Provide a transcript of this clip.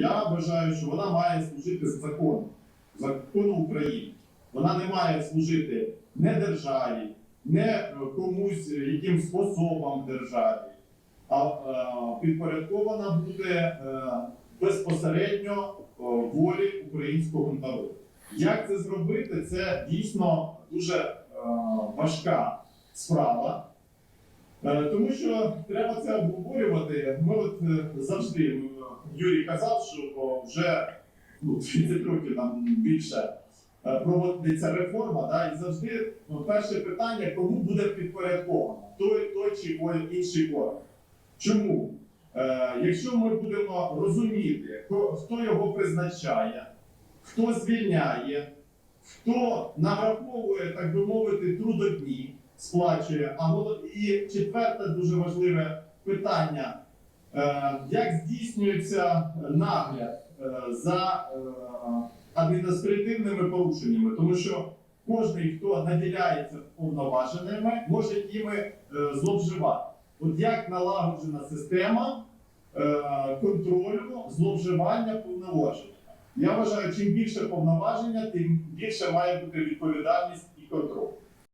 Я вважаю, що вона має служити закону, закону України. Вона не має служити не державі, не е, комусь е, якимсь особам державі, а е, підпорядкована буде безпосередньо волі українського народу. Як це зробити? Це дійсно дуже важка справа. Тому що треба це обговорювати. Ми от завжди Юрій казав, що вже ну, 30 років там більше е, проводиться реформа, да, і завжди ну, перше питання, кому буде підпорядковано той, той чи інший орган. Чому? Е, якщо ми будемо розуміти, хто, його призначає, хто звільняє, хто нараховує, так би мовити, трудодні, сплачує. А і четверте дуже важливе питання: як здійснюється нагляд е, за е, адміністративними порушеннями, тому що кожен, хто наділяється повноваженими, може е, зловживати. От як налагоджена система е, контролю зловживання повноваженнями. Я вважаю, чим більше повноваження, тим більше має бути відповідальність і контроль.